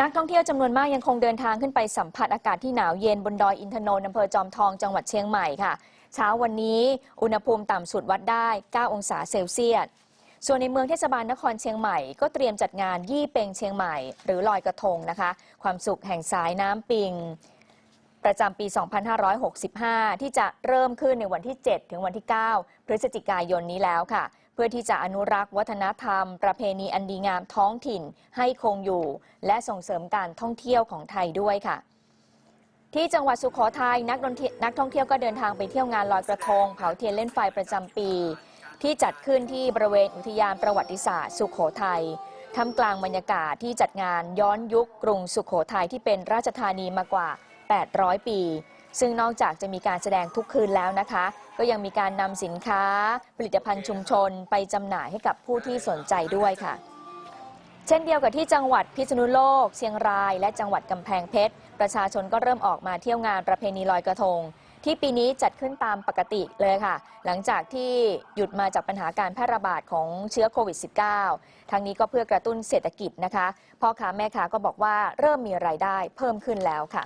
นักท่องเที่ยวจำนวนมากยังคงเดินทางขึ้นไปสัมผัสอากาศที่หนาวเย็นบนดอยอินทนนท์อำเภอจอมทองจังหวัดเชียงใหม่ค่ะ เช้าวันนี้อุณหภูมิต่ำสุดวัดได้ 9 องศาเซลเซียส ส่วนในเมืองเทศบาลนครเชียงใหม่ ก็เตรียมจัดงานยี่เปงเชียงใหม่ หรือลอยกระทงนะคะ ความสุขแห่งสายน้ำปิง ประจำปี 2565 ที่จะเริ่มขึ้นในวันที่ 7 ถึงวันที่ 9 พฤศจิกายนนี้แล้วค่ะ เพื่อที่จะอนุรักษ์วัฒนธรรม ประเพณีอันดีงามท้องถิ่นให้คงอยู่ และส่งเสริมการท่องเที่ยวของไทยด้วยค่ะ ที่จังหวัดสุโขทัยนักนักท่องเที่ยวก็เดินทางไปเที่ยวงานลอยกระทง เผาเทียนเล่นไฟประจำปี ที่จัดขึ้นที่บริเวณอุทยานประวัติศาสตร์สุโขทัยท่ามกลางบรรยากาศที่จัดงานย้อนยุคกรุงสุโขทัยที่เป็นราชธานีมากว่า 800 ปี ซึ่งนอกจากจะมีการแสดงทุกคืนแล้วนะคะ ก็ยังมีการนำสินค้า ผลิตภัณฑ์ชุมชนไปจำหน่ายให้กับผู้ที่สนใจด้วยค่ะ เช่นเดียวกับที่จังหวัดพิษณุโลก เชียงราย และจังหวัดกำแพงเพชร ประชาชนก็เริ่มออกมาเที่ยวงานประเพณีลอยกระทงที่ปีนี้จัดขึ้นตามปกติเลยค่ะ หลังจากที่หยุดมาจากปัญหาการแพร่ระบาดของเชื้อโควิด -19 ทั้งนี้ก็เพื่อกระตุ้นเศรษฐกิจนะคะ พ่อค้าแม่ค้าก็บอกว่าเริ่มมีรายได้เพิ่มขึ้นแล้วค่ะ